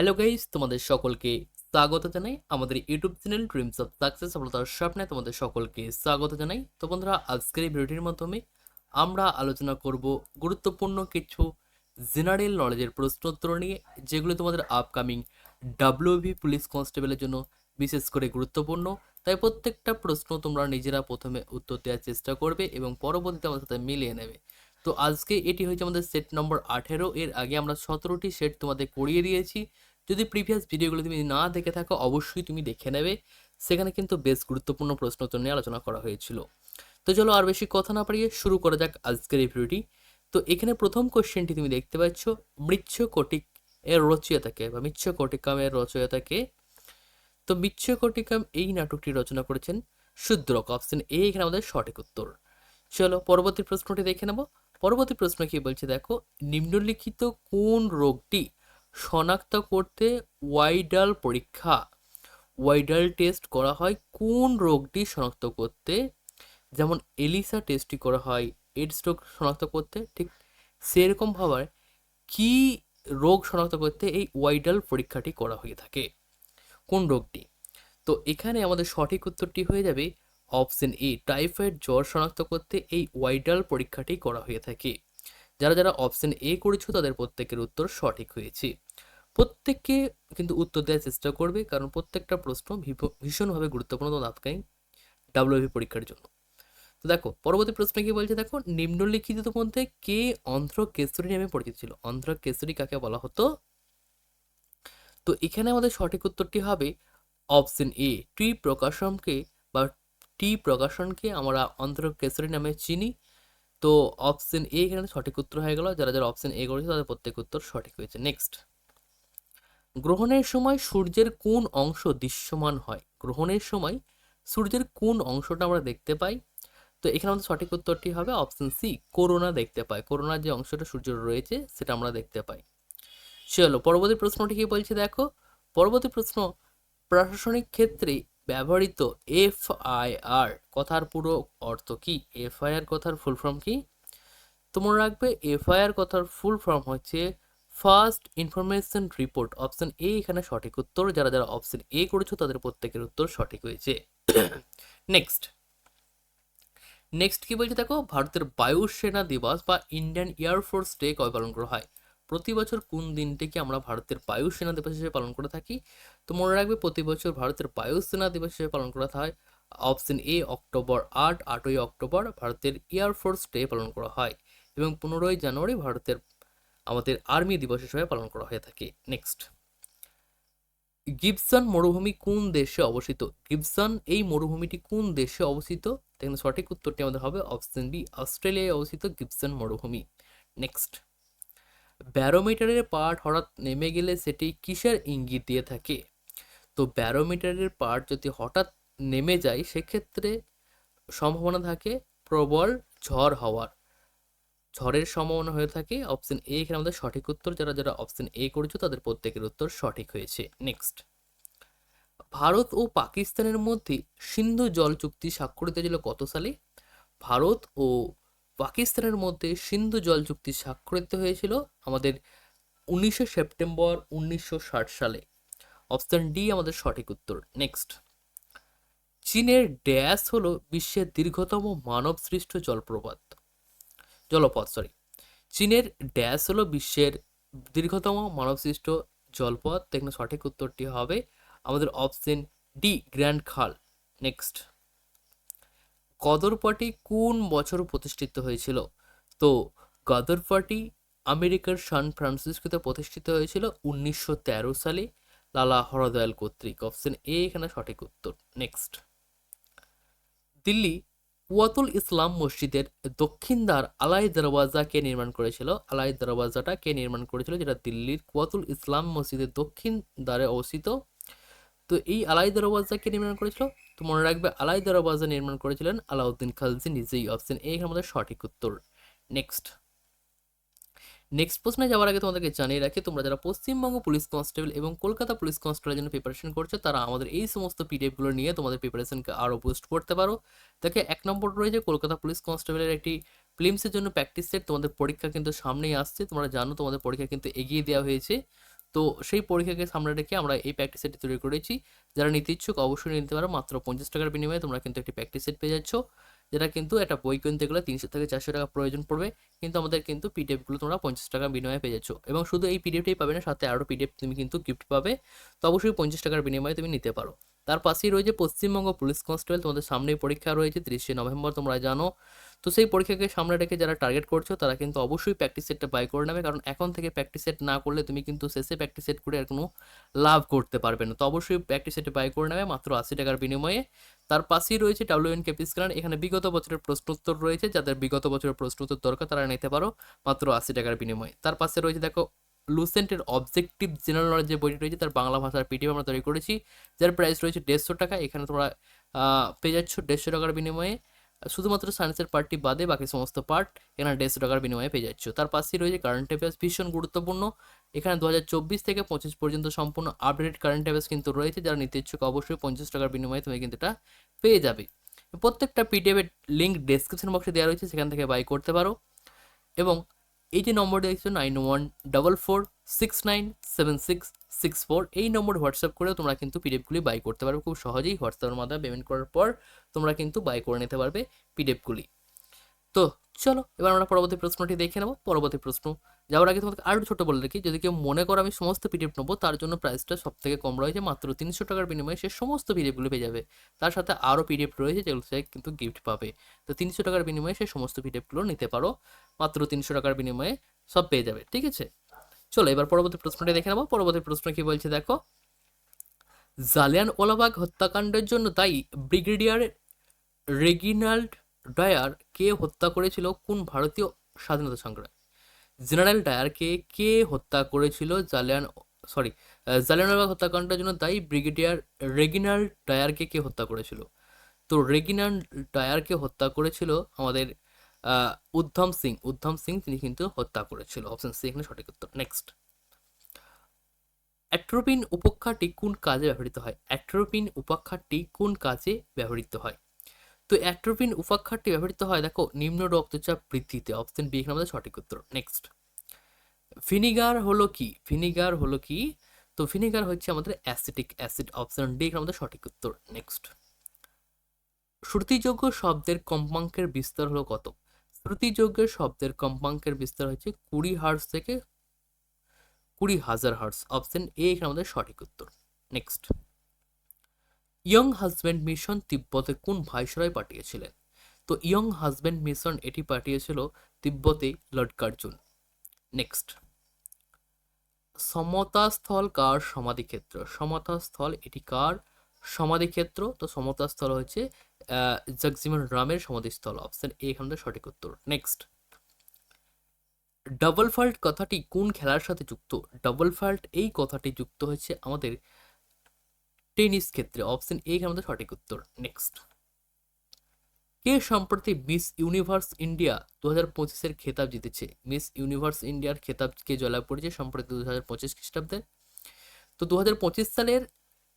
Hello guys তোমাদের সকলকে স্বাগত জানাই আমাদের YouTube channel dreams of success সফলতার স্বপ্নে তোমাদের সকলকে স্বাগত জানাই। তো বন্ধুরা, আজকের এই ভিডিওটির মাধ্যমে আমরা আলোচনা করব গুরুত্বপূর্ণ কিছু জেনারেল নলেজের প্রশ্নোত্তর নিয়ে, যেগুলো তোমাদের আপকামিং ডাব্লিউবি পুলিশ কনস্টেবলের জন্য বিশেষ করে গুরুত্বপূর্ণ। তাই প্রত্যেকটা প্রশ্ন তোমরা নিজেরা প্রথমে উত্তর দেওয়ার চেষ্টা করবে এবং পরবর্তীতে আমাদের সাথে মিলিয়ে নেবে। তো আজকে এটি হয়েছে আমাদের সেট নম্বর আঠেরো। এর আগে আমরা সতেরোটি সেট তোমাদের করিয়ে দিয়েছি। যদি প্রিভিয়াস ভিডিওগুলো তুমি না দেখে থাকো, অবশ্যই তুমি দেখে নেবে। সেখানে কিন্তু বেশ গুরুত্বপূর্ণ প্রশ্ন উত্তর নিয়ে আলোচনা করা হয়েছিল। তো চলো আর বেশি কথা না পারিয়ে শুরু করা যাক আজকের এই ভিডিওটি তো এখানে প্রথম কোশ্চেনটি তুমি দেখতে পাচ্ছ মৃচ্ছ কটিক এর রচয়িতাকে বা মিচ্ছ কটিকাম এর রচয়িতাকে। তো মিচ্ছ কটিকাম এই নাটকটি রচনা করেছেন শূদ্রক অপশন এ এখানে আমাদের সঠিক উত্তর। চলো পরবর্তী প্রশ্নটি দেখে নেব। পরবর্তী প্রশ্ন কি বলছে? দেখো, নিম্নলিখিত কোন রোগটি শনাক্ত করতে ওয়াইডাল পরীক্ষা, ওয়াইডাল টেস্ট করা হয় কোন রোগটি শনাক্ত করতে? যেমন এলিসা টেস্টটি করা হয়, এইডস রোগ শনাক্ত করতে, ঠিক সেরকমভাবে কি রোগ শনাক্ত করতে এই ওয়াইডাল পরীক্ষাটি করা হয়ে থাকে? কোন রোগটি? তো এখানে আমাদের সঠিক উত্তরটি হয়ে যাবে অপশন এ, টাইফয়েড জ্বর শনাক্ত করতে এই ওয়াইডাল পরীক্ষাটি করা হয়ে থাকে। যারা যারা অপশন এ করেছ, তাদের প্রত্যেকের উত্তর সঠিক হয়েছে। প্রত্যেককে কিন্তু উত্তর দেওয়ার চেষ্টা করবে, কারণ প্রত্যেকটা প্রশ্ন ভীষণভাবে গুরুত্বপূর্ণ আপকামিং ডাব্লিউবি পরীক্ষার জন্য। তো দেখো, পরবর্তী প্রশ্ন কি বলছে? দেখো, নিম্নলিখিত মধ্যে কে অন্ধ্র কেশরী নামে পরিচিত ছিল? অন্ধ্র কেশরী কাকে বলা হতো? তো এখানে আমাদের সঠিক উত্তরটি হবে অপশন এ টি প্রকাশনকে বা টি প্রকাশনকে আমরা অন্ধ্র কেশরী নামে চিনি। তো অপশন এ এখানে সঠিক উত্তর হয়ে গেল। যারা যারা অপশন এ করেছে তাদের প্রত্যেক উত্তর সঠিক হয়েছে। নেক্সট গ্রহণের সময় সূর্যের কোন অংশ দৃশ্যমান হয়? গ্রহণের সময় সূর্যের কোন অংশটা আমরা দেখতে পাই? তো এখানে আমাদের সঠিক উত্তরটি হবে অপশন সি করোনা দেখতে পাই করোনার যে অংশটা সূর্যের রয়েছে সেটা আমরা দেখতে পাই। চলো, পরবর্তী প্রশ্নটি কি বলছে দেখো? পরবর্তী প্রশ্ন, প্রশাসনিক ক্ষেত্রে ব্যবহৃত এফআইআর, কথার পুরো অর্থ কি? এফআইআর কথার ফুল ফর্ম কি? তোমরা রাখবে, এফআইআর কথার ফুল ফর্ম হচ্ছে first information report option A এখানে সঠিক উত্তর, যারা যারা অপশন এ করেছ, তাদের প্রত্যেকের উত্তর সঠিক হয়েছে। নেক্সট নেক্সট কি বলছে দেখো? ভারতের বায়ুসেনা দিবস বা ইন্ডিয়ান এয়ারফোর্স ডে কবে পালন করা হয়? প্রতি বছর কোন দিনটিকে আমরা ভারতের বায়ুসেনা দিবস হিসেবে পালন করে থাকি? তো মনে রাখবে প্রতি বছর ভারতের বায়ুসেনা দিবস হিসেবে পালন করা হয়। অপশন এ অক্টোবর আট, আটই অক্টোবর ভারতের এয়ারফোর্স ডে পালন করা হয় এবং পনেরোই জানুয়ারি ভারতের আমাদের আর্মি দিবস হিসেবে পালন করা হয়ে থাকে। নেক্সট গিবসন মরুভূমি কোন দেশে অবস্থিত? গিবসন, এই মরুভূমিটি কোন দেশে অবস্থিত? এখানে সঠিক উত্তরটি আমাদের হবে অপশন বি অস্ট্রেলিয়ায় অবস্থিত গিবসন মরুভূমি। নেক্সট ব্যারোমিটারের পার্ট হঠাৎ নেমে গেলে সেটি কিসের ইঙ্গিত দিয়ে থাকে? তো ব্যারোমিটারের পার্ট যদি হঠাৎ নেমে যায়, সেক্ষেত্রে সম্ভাবনা থাকে প্রবল ঝড় হওয়ার। ঝড়ের সম্ভাবনা হয়ে থাকে অপশন এ, এখানে আমাদের সঠিক উত্তর। যারা যারা অপশন এ করেছ, তাদের প্রত্যেকের উত্তর সঠিক হয়েছে। নেক্সট ভারত ও পাকিস্তানের মধ্যে সিন্ধু জল চুক্তি স্বাক্ষরিত হয়েছিল কত সালে? ভারত ও পাকিস্তানের মধ্যে সিন্ধু জল চুক্তি স্বাক্ষরিত হয়েছিল আমাদের উনিশে সেপ্টেম্বর উনিশশো ষাট সালে। অপশন ডি আমাদের সঠিক উত্তর। নেক্সট। চীনের ড্যাশ হলো বিশ্বের দীর্ঘতম মানব সৃষ্ট জলপ্রপাত। জলপথ সরি চীনের ড্যাশ হলো বিশ্বের দীর্ঘতম মানবসৃষ্ট জলপথ। এখানে সঠিক উত্তরটি হবে আমাদের অপশন ডি, গ্র্যান্ড খাল। নেক্সট। গদর পার্টি কোন বছর প্রতিষ্ঠিত হয়েছিল? তো গদর পার্টি আমেরিকার সান ফ্রান্সিসকোতে প্রতিষ্ঠিত হয়েছিল উনিশশো তেরো সালে। লালা হরদয়াল কর্তৃক। অপশন এ, এখানে সঠিক উত্তর। নেক্সট। দিল্লি কুয়াতুল ইসলাম মসজিদের দক্ষিণ দ্বার আলাই দরওয়াজা কে নির্মাণ করেছিল? আলাই দরওয়াজাটা কে নির্মাণ করেছিল? যেটা দিল্লির কুয়াতুল ইসলাম মসজিদের দক্ষিণ দ্বারে অবস্থিত। তো এই আলাই দরওয়াজা কে নির্মাণ করেছিল? তো মনে রাখবে আলাই দরওয়াজা নির্মাণ করেছিলেন আলাউদ্দিন খালজি নিজেই। অপশন এ এখানে আমাদের সঠিক উত্তর। নেক্সট নেক্সট প্রশ্নে যাওয়ার আগে তোমাদেরকে জানিয়ে রাখি, তোমরা যারা পশ্চিমবঙ্গ পুলিশ কনস্টেবল এবং কলকাতা পুলিশ কনস্টেবলের জন্য প্রিপারেশন করছ, তারা আমাদের এই সমস্ত পিডিএফগুলো নিয়ে তোমাদের প্রিপারেশনকে আরও বুস্ট করতে পারো। দেখে, এক নম্বর রয়েছে কলকাতা পুলিশ কনস্টেবলের একটি ফিল্মসের জন্য প্র্যাকটিস সেট তোমাদের পরীক্ষা কিন্তু সামনেই আসছে, তোমরা জানো তোমাদের পরীক্ষা কিন্তু এগিয়ে দেওয়া হয়েছে। তো সেই পরীক্ষাকে সামনে রেখে আমরা এই প্র্যাকটিস সেটটি তৈরি করেছি। যারা নিতে ইচ্ছুক অবশ্যই নিতে পারো। মাত্র পঞ্চাশ টাকার বিনিময়ে তোমরা কিন্তু একটি প্র্যাকটিস সেট পেয়ে যাচ্ছ, যেটা কিন্তু একটা বই কিনতে গেলে তিনশো থেকে চারশো টাকা প্রয়োজন পড়বে। কিন্তু আমাদের কিন্তু পিডিএফগুলো তোমরা পঞ্চাশ টাকার বিনিময়ে পেয়ে যাচ্ছ। এবং শুধু এই পিডিএফটাই পাবে না, সাথে আরও পিডিএফ তুমি কিন্তু গিফট পাবে। তো অবশ্যই পঞ্চাশ টাকার বিনিময়ে তুমি নিতে পারো। তার পাশেই রয়েছে পশ্চিমবঙ্গ পুলিশ কনস্টেবল, তোমাদের সামনেই পরীক্ষা রয়েছে তিরিশে নভেম্বর, তোমরা জানো। তো সেই পরীক্ষাকে সামনে রেখে যারা টার্গেট করছ, তারা কিন্তু অবশ্যই প্র্যাকটিস সেটটা বাই করে নেবে। কারণ এখন থেকে প্র্যাকটিস সেট না করলে তুমি কিন্তু শেষে প্র্যাকটিস সেট করে আর কোনো লাভ করতে পারবে না। তো অবশ্যই প্র্যাকটিস সেটটা বাই করে নেবে মাত্র আশি টাকার বিনিময়ে। তার পাশেই রয়েছে ডাব্লিউ এন কেপি স্ক্যান এখানে বিগত বছরের প্রশ্নোত্তর রয়েছে। যাদের বিগত বছরের প্রশ্নোত্তর দরকার, তারা নিতে পারো মাত্র আশি টাকার বিনিময়ে। তার পাশে রয়েছে দেখো লুসেন্টের অবজেক্টিভ জেনারেল নলেজ যে বইটি রয়েছে, তার বাংলা ভাষার পিডিএফ আমরা তৈরি করেছি, যার প্রাইস রয়েছে দেড়শো টাকা। এখানে তোমরা পেয়ে যাচ্ছ দেড়শো টাকার বিনিময়ে। শুধুমাত্র সায়েন্সের পার্টটি বাদে বাকি সমস্ত পার্ট এখানে দেড়শো টাকার বিনিময়ে পেয়ে যাচ্ছ। তার পাশেই রয়েছে কারেন্ট অ্যাফেয়ার্স ভীষণ গুরুত্বপূর্ণ। এখানে দু হাজার চব্বিশ থেকে পঁচিশ পর্যন্ত সম্পূর্ণ আপডেটেড কারেন্ট অ্যাফেয়ার্স কিন্তু রয়েছে, যারা নিতে ইচ্ছুক অবশ্যই পঞ্চাশ টাকার বিনিময়ে তুমি কিন্তু এটা পেয়ে যাবে। প্রত্যেকটা পিডিএফের লিঙ্ক ডেসক্রিপশন বক্সে দেওয়া রয়েছে, সেখান থেকে বাই করতে পারো। এবং এই যে নম্বর দেখছ nine one double four six nine seven six six four এই নম্বর হোয়াটসঅ্যাপ করে তোমরা কিন্তু পিডিএফগুলি বাই করতে পারবে। খুব সহজেই হোয়াটসঅ্যাপের মাধ্যমে পেমেন্ট করার পর তোমরা কিন্তু বাই করে নিতে পারবে পিডিএফগুলি তো চলো, এবার আমরা পরবর্তী প্রশ্নটি দেখে নেব। পরবর্তী প্রশ্ন, যাওয়ার আগে তোমাকে আরও ছোটো বলে রাখি, যদি কেউ মনে করো আমি সমস্ত পিডিএফ নেব, তার জন্য প্রাইসটা সব থেকে কম রয়েছে, মাত্র তিনশো টাকার বিনিময়ে সে সমস্ত পিডিএফগুলো পেয়ে যাবে। তার সাথে আরও পিডিএফ রয়েছে, যেগুলো সে কিন্তু গিফট পাবে। তো তিনশো টাকার বিনিময়ে সে সমস্ত পিডিএফগুলো নিতে পারো, মাত্র তিনশো টাকার বিনিময়ে সব পেয়ে যাবে, ঠিক আছে? চলো, এবার পরবর্তী প্রশ্নটি দেখে নেব। পরবর্তী প্রশ্ন কি বলছে, দেখো জালিয়ান ওলাবাগ হত্যাকাণ্ডের জন্য দায়ী ব্রিগেডিয়ার রেগিনাল্ড ডায়ার কে হত্যা করেছিল কোন ভারতীয় স্বাধীনতা সংগ্রামী? জেনারেল ডায়ারকে কে হত্যা করেছিল জালিয়ান সরি জালিয়ানওয়ালাবাগ হত্যাকাণ্ডের জন্য দায়ী ব্রিগেডিয়ার রেগিনাল ডায়ারকে কে হত্যা করেছিল? তো রেগিনাল ডায়ারকে হত্যা করেছিল আমাদের উদ্ধম সিং। উদ্ধম সিং তিনি কিন্তু হত্যা করেছিল। অপশন সি এখানে সঠিক উত্তর। নেক্সট অ্যাট্রোপিন উপাখ্যাটি কোন কাজে ব্যবহৃত হয়? অ্যাট্রোপিন উপাখ্যাটি কোন কাজে ব্যবহৃত হয়? তো অ্যাট্রোপিন উপাখ্যাটি ব্যবহৃত হয়, দেখো, নিম্ন রক্তচাপ বৃদ্ধিতে। অপশন বি এখানে আমাদের সঠিক উত্তর। নেক্সট ভিনিগার হলো কি? ভিনিগার হলো কি? তো ভিনিগার হচ্ছে আমাদের অ্যাসিটিক অ্যাসিড অপশন ডি এখানে আমাদের সঠিক উত্তর। নেক্সট শ্রুতিযোগ্য শব্দের কম্পাঙ্কের বিস্তার হলো কত? শ্রুতিযোগ্য শব্দের কম্পাঙ্কের বিস্তার হচ্ছে কুড়ি হার্স থেকে কুড়ি হাজার হার্স অপশন এ এখানে আমাদের সঠিক উত্তর। নেক্সট ইয়ং হাজব্যান্ড মিশন তিব্বতে কোন ভাইসরয় পাঠিয়েছিলেন? তো ইয়ং হাজব্যান্ড মিশন এটি পাঠিয়েছিল তিব্বতে লর্ড কার্জুন নেক্সট সমতাস্থল কার সমাধিক্ষেত্র? সমতাস্থল এটি কার সমাধিক্ষেত্র? তো সমতাস্থল হচ্ছে জগজিমন রামের সমাধিস্থল অপশন এ এখানে সঠিক উত্তর। নেক্সট ডাবল ফাল্ট কথাটি কোন খেলার সাথে যুক্ত? ডাবল ফাল্ট এই কথাটি যুক্ত হয়েছে আমাদের টেনিস ক্ষেত্রে অপশন এ আমাদের সঠিক উত্তর। নেক্সট কে সম্প্রতি মিস ইউনিভার্স ইন্ডিয়া দু হাজার পঁচিশের খেতাব জিতেছে? মিস ইউনিভার্স ইন্ডিয়ার খেতাব কে জয়লাভ করেছে সম্প্রতি দু হাজার পঁচিশ খ্রিস্টাব্দে? তো দু হাজার পঁচিশ সালের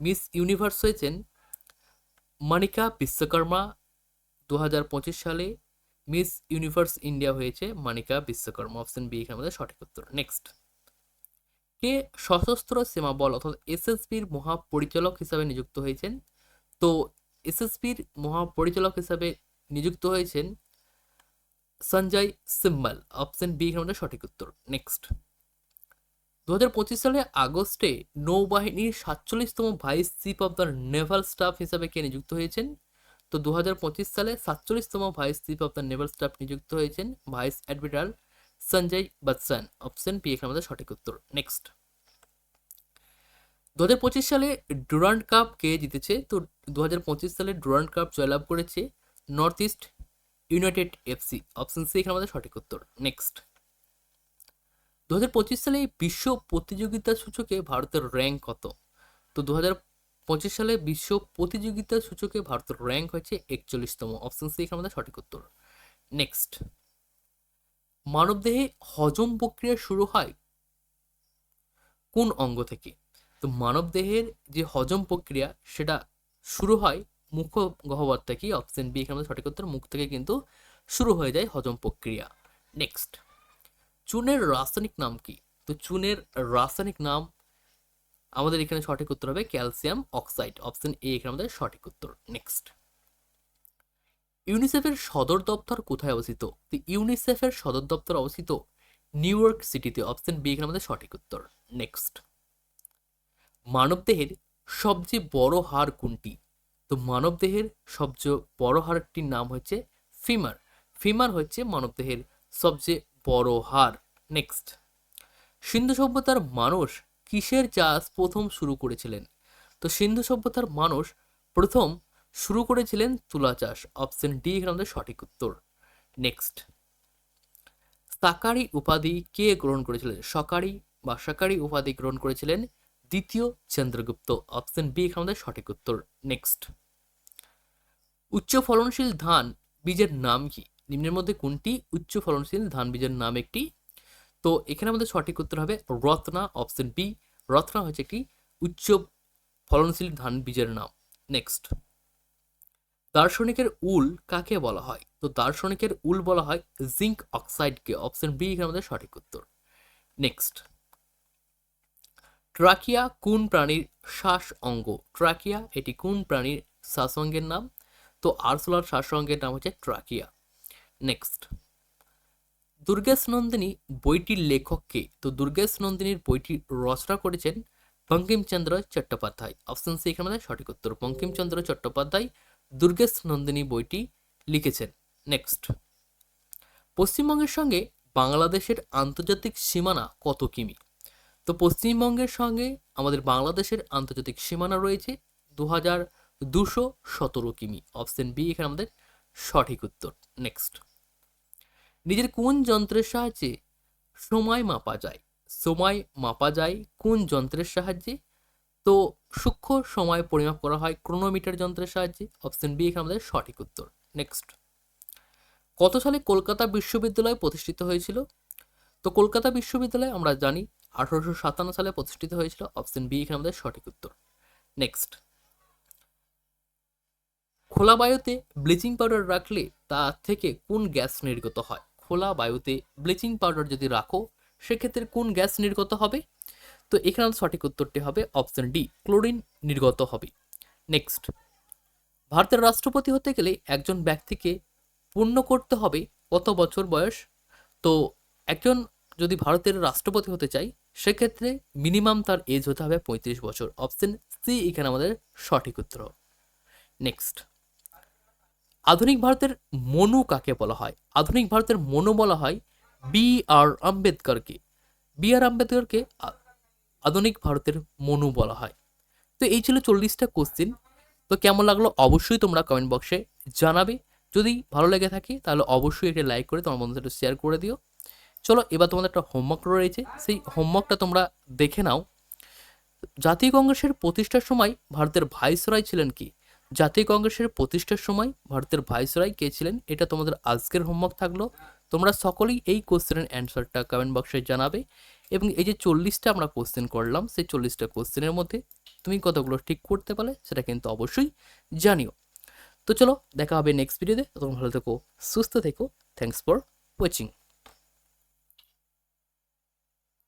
মিস ইউনিভার্স হয়েছেন মানিকা বিশ্বকর্মা। দু হাজার পঁচিশ সালে মিস ইউনিভার্স ইন্ডিয়া হয়েছে মানিকা বিশ্বকর্মা। অপশন বি এখানে আমাদের সঠিক উত্তর। নেক্সট কে সশস্ত্র সীমা বল অর্থাৎ এসএসবির মহাপরিচালক হিসাবে নিযুক্ত হয়েছেন? তো এসএসবির মহাপরিচালক হিসাবে নিযুক্ত হয়েছেন সঞ্জয় সিম্বল। অপশন বি এখানে সঠিক উত্তর। নেক্সট দু হাজার পঁচিশ সালে আগস্টে নৌবাহিনীর সাতচল্লিশতম vice chief of the naval staff হিসাবে কে নিযুক্ত হয়েছেন? তো দু হাজার পঁচিশ সালে সাতচল্লিশতম vice chief of the naval staff নিযুক্ত হয়েছেন vice admiral Sanjay Bachchan, option B, এখানে আমাদের সঠিক উত্তর। নেক্সট দু হাজার পঁচিশ সালে ডুরান্ড কাপ কে জিতেছে? তো দু হাজার পঁচিশ সালে ডুরান্ড কাপ জয়লাভ করেছে North East United FC option C, এখানে আমাদের সঠিক উত্তর। নেক্সট দু হাজার পঁচিশ সালে বিশ্ব প্রতিযোগিতা সূচকে ভারতের র্যাঙ্ক কত? তো দু হাজার পঁচিশ সালে বিশ্ব প্রতিযোগিতা সূচকে ভারতের র্যাঙ্ক হয়েছে একচল্লিশতম। অপশন সি, এখানে আমাদের সঠিক উত্তর। নেক্সট মানবদেহে হজম প্রক্রিয়া শুরু হয় কোন অঙ্গ থেকে? তো মানবদেহের যে হজম প্রক্রিয়া, সেটা শুরু হয় মুখ গহ্বর থেকে অপশন বি এখানে সঠিক উত্তর, মুখ থেকে কিন্তু শুরু হয়ে যায় হজম প্রক্রিয়া। নেক্সট চুনের রাসায়নিক নাম কি? তো চুনের রাসায়নিক নাম আমাদের এখানে সঠিক উত্তর হবে ক্যালসিয়াম অক্সাইড, অপশন এ এখানে আমাদের সঠিক উত্তর। নেক্সট ইউনিসেফের সদর দপ্তর কোথায় অবস্থিত? ইউনিসেফের সদর দপ্তর অবস্থিত নিউ ইয়র্ক সিটিতে। অপশন বি, এখানে আমাদের সঠিক উত্তর। নেক্সট মানবদেহের সবচেয়ে বড় হাড় কোনটি? তো মানবদেহের সবচেয়ে বড় হাড়টির নাম হচ্ছে ফিমার। ফিমার হচ্ছে মানবদেহের সবচেয়ে বড় হাড়। নেক্সট সিন্ধু সভ্যতার মানুষ কিসের চাষ প্রথম শুরু করেছিলেন? তো সিন্ধু সভ্যতার মানুষ প্রথম শুরু করেছিলেন তুলা চাষ অপশন ডি এখানে আমাদের সঠিক উত্তর। নেক্সট সাকারি উপাধি কে গ্রহণ করেছিলেন? সকারি বা সাকারি উপাধি গ্রহণ করেছিলেন দ্বিতীয় চন্দ্রগুপ্ত অপশন বি এখানে আমাদের সঠিক উত্তর। নেক্সট উচ্চ ফলনশীল ধান বীজের নাম কি? নিম্নের মধ্যে কোনটি? উচ্চ ফলনশীল ধান বীজের নাম একটি। তো এখানে আমাদের সঠিক উত্তর হবে রত্না অপশন বি রত্না হচ্ছে একটি উচ্চ ফলনশীল ধান বীজের নাম। নেক্সট দার্শনিকের উল কাকে বলা হয়? তো দার্শনিকের উল বলা হয় জিঙ্ক অক্সাইডকে অপশন বি এখানে আমাদের সঠিক উত্তর। নেক্সট। ট্রাকিয়া কোন প্রাণীর শ্বাস অঙ্গ ট্রাকিয়া, এটি কোন প্রাণীর শ্বাস অঙ্গের নাম? তো আরসোলার শ্বাস অঙ্গের নাম হচ্ছে ট্রাকিয়া। নেক্সট। দুর্গেশ নন্দিনী বইটির লেখককে তো দুর্গেশ নন্দিনীর বইটি রচনা করেছেন বঙ্কিমচন্দ্র চট্টোপাধ্যায়। অপশন সি এখানে সঠিক উত্তর। বঙ্কিমচন্দ্র চট্টোপাধ্যায় দুর্গেশ নন্দিনী বইটি লিখেছেন। নেক্সট। পশ্চিমবঙ্গের সঙ্গে বাংলাদেশের আন্তর্জাতিক সীমানা কত কিমি? তো পশ্চিমবঙ্গের সঙ্গে আমাদের বাংলাদেশের আন্তর্জাতিক সীমানা রয়েছে দু হাজার দুশো সতেরো কিমি। অপশন বি, এখানে আমাদের সঠিক উত্তর। নেক্সট। নিজের কোন যন্ত্রের সাহায্যে সময় মাপা যায়? সময় মাপা যায় কোন যন্ত্রের সাহায্যে? তো সূক্ষ্ম সময় পরিমাপ করা হয় ক্রোনোমিটার যন্ত্রের সাহায্যে। অপশন বি এখানে আমাদের সঠিক উত্তর। নেক্সট কত সালে কলকাতা বিশ্ববিদ্যালয় প্রতিষ্ঠিত হয়েছিল? তো কলকাতা বিশ্ববিদ্যালয় আমরা জানি আঠারোশো সাতান্ন সালে প্রতিষ্ঠিত হয়েছিল। অপশন বি এখানে আমাদের সঠিক উত্তর। নেক্সট খোলা বায়ুতে ব্লিচিং পাউডার রাখলে তা থেকে কোন গ্যাস নির্গত হয়? খোলা বায়ুতে ব্লিচিং পাউডার যদি রাখো, সেক্ষেত্রে কোন গ্যাস নির্গত হবে? তো এখানে সঠিক উত্তরটি হবে অপশন ডি ক্লোরিন নির্গত হবে। নেক্সট ভারতের রাষ্ট্রপতি হতে গেলে একজন ব্যক্তিকে পূর্ণ করতে হবে কত বছর বয়স? তো একজন যদি ভারতের রাষ্ট্রপতি হতে চাই সেক্ষেত্রে মিনিমাম তার এজ হতে হবে পঁয়ত্রিশ বছর। অপশন সি এখানে আমাদের সঠিক উত্তর। নেক্সট আধুনিক ভারতের মনু কাকে বলা হয়? আধুনিক ভারতের মনু বলা হয় বি আর আম্বেদকরকে। বি আর আম্বেদকরকে আধুনিক ভারতের মনু বলা হয়। তো এই ছিল চল্লিশটা কোশ্চেন তো কেমন লাগল অবশ্যই তোমরা কমেন্ট বক্সে জানাবে। যদি ভালো লেগে থাকে তাহলে অবশ্যই একটা লাইক করে তোমার বন্ধুদের শেয়ার করে দিও। চলো এবার তোমাদের একটা হোমওয়ার্ক রয়েছে। সেই হোমওয়ার্কটা তোমরা দেখে নাও। জাতীয় কংগ্রেসের প্রতিষ্ঠার সময় ভারতের ভাইসরয় ছিলেন কি? জাতীয় কংগ্রেসের প্রতিষ্ঠার সময় ভারতের ভাইসরয় কে ছিলেন? এটা তোমাদের আজকের হোমওয়ার্ক থাকল। তোমরা সকলেই এই কোশ্চেনের অ্যান্সারটা কমেন্ট বক্সে জানাবে। এবং এই যে চল্লিশটা আমরা কোশ্চেন করলাম, সেই চল্লিশটা কোশ্চেনের মধ্যে তুমি কতগুলো ঠিক করতে পারলে সেটা কিন্তু অবশ্যই জানিও। তো চলো, দেখা হবে নেক্সট ভিডিওতে তখন ভালো থেকো, সুস্থ থেকো। Thanks for watching